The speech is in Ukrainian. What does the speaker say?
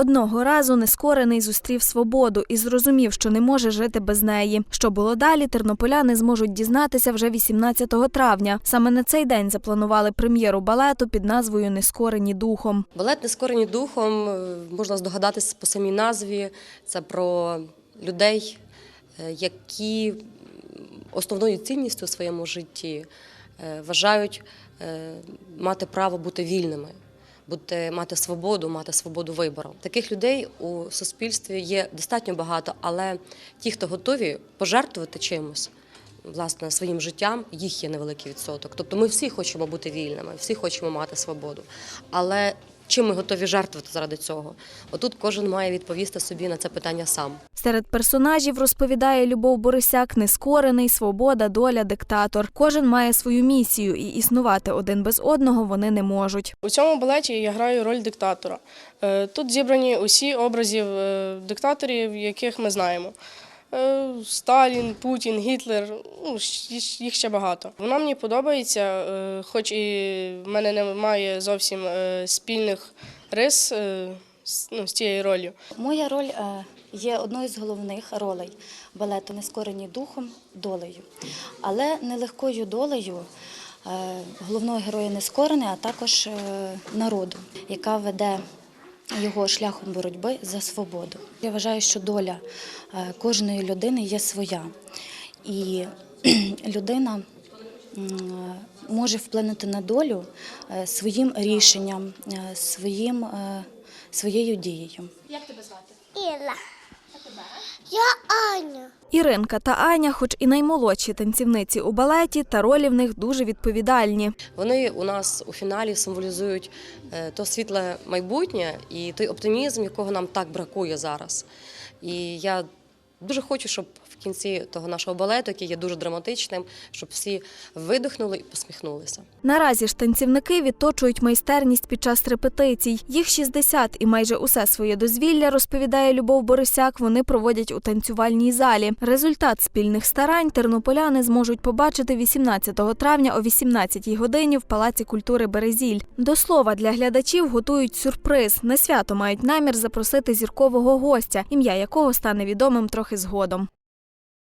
Одного разу нескорений зустрів свободу і зрозумів, що не може жити без неї. Що було далі, тернополяни зможуть дізнатися вже 18 травня. Саме на цей день запланували прем'єру балету під назвою Нескорені духом. Балет «Нескорені духом е, можна здогадатися по самій назві. Це про людей, е, які основною цінністю у своєму житті е, вважають мати право бути вільними. Бути мати свободу, мати свободу вибору. Таких людей у суспільстві є достатньо багато, але ті, хто готові пожертвувати чимось, власне, своїм життям, їх є невеликий відсоток. Тобто ми всі хочемо бути вільними, всі хочемо мати свободу. Але чим ми готові жертвувати заради цього? Отут кожен має відповісти собі на це питання сам. Серед персонажів розповідає Любов Борисяк, нескорений, свобода, доля, диктатор. Кожен має свою місію, і існувати один без одного вони не можуть. У цьому балеті я граю роль диктатора. Е, Тут зібрані усі образів е, диктаторів, яких ми знаємо. Е, Сталін, Путін, Гітлер, ну, їх ще багато. Вона мені подобається, е, хоч і в мене немає зовсім е, спільних рис ну, з цією ролью. Моя роль є одною з головних ролей балету Нескорені духом долею. Але нелегкою долею головного героя Нескорене, а також народу, яка веде його шляхом боротьби за свободу. Я вважаю, що доля е, кожної людини є своя. І людина може вплинути на долю е, своїм рішенням, е, своїм, е, своєю дією. Як тебе Іла. Я Аня. Іринка та Аня, хоч і наймолодші танцівниці у балеті, та ролі в них дуже відповідальні. Вони у нас у фіналі символізують е, то світле майбутнє і той оптимізм, якого нам так бракує зараз. І я дуже хочу, щоб в кінці того нашого балету, який є дуже драматичним, щоб всі видихнули і посміхнулися. Наразі ж танцівники відточують майстерність під час репетицій. Їх 60 і майже усе своє дозвілля, розповідає Любов Борисяк, вони проводять у танцювальній залі. Результат спільних старань тернополяни зможуть побачити 18 травня о 18 годині в Палаці культури Березіль. До слова, для глядачів готують сюрприз. На свято мають намір запросити зіркового гостя, ім'я якого стане відомим трохи згодом.